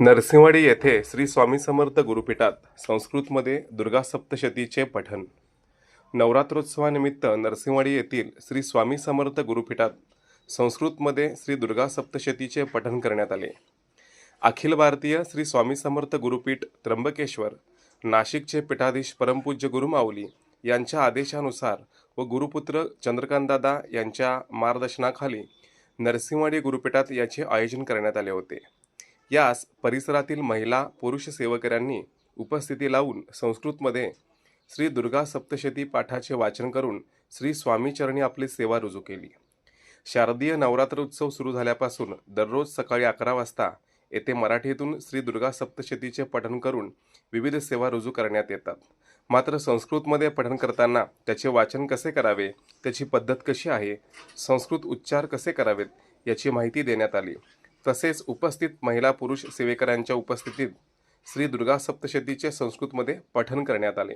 नरसिंहवाडी येथे श्री स्वामी समर्थ गुरुपीठात संस्कृतमध्ये दुर्गा सप्तशतीचे पठण. नवरात्रोत्सवानिमित्त नरसिंहवाडी येथील श्री स्वामी समर्थ गुरुपीठात संस्कृतमध्ये श्री दुर्गा सप्तशतीचे पठण करण्यात आले. अखिल भारतीय श्री स्वामी समर्थ गुरुपीठ त्र्यंबकेश्वर नाशिकचे पीठाधीश परमपूज्य गुरुमाऊली यांच्या आदेशानुसार व गुरुपुत्र चंद्रकांतदादा यांच्या मार्गदर्शनाखाली नरसिंहवाडी गुरुपीठात याचे आयोजन करण्यात आले होते. यास परिसरातील महिला पुरुष सेवकऱ्यांनी उपस्थिती लावून संस्कृतमध्ये श्री दुर्गा सप्तशती पाठाचे वाचन करून श्री स्वामीचरणी आपली सेवा रुजू केली. शारदीय नवरात्र उत्सव सुरू झाल्यापासून दररोज सकाळी अकरा वाजता येथे मराठीतून श्री दुर्गा सप्तशतीचे पठण करून विविध सेवा रुजू करण्यात येतात. मात्र संस्कृतमध्ये पठण करताना त्याचे वाचन कसे करावे त्याची पद्धत कशी आहे संस्कृत उच्चार कसे करावेत याची माहिती देण्यात आली. तसेच उपस्थित महिला पुरुष सेवेकऱ्यांच्या उपस्थितीत श्री दुर्गा सप्तशतीचे संस्कृतमध्ये पठण करण्यात आले.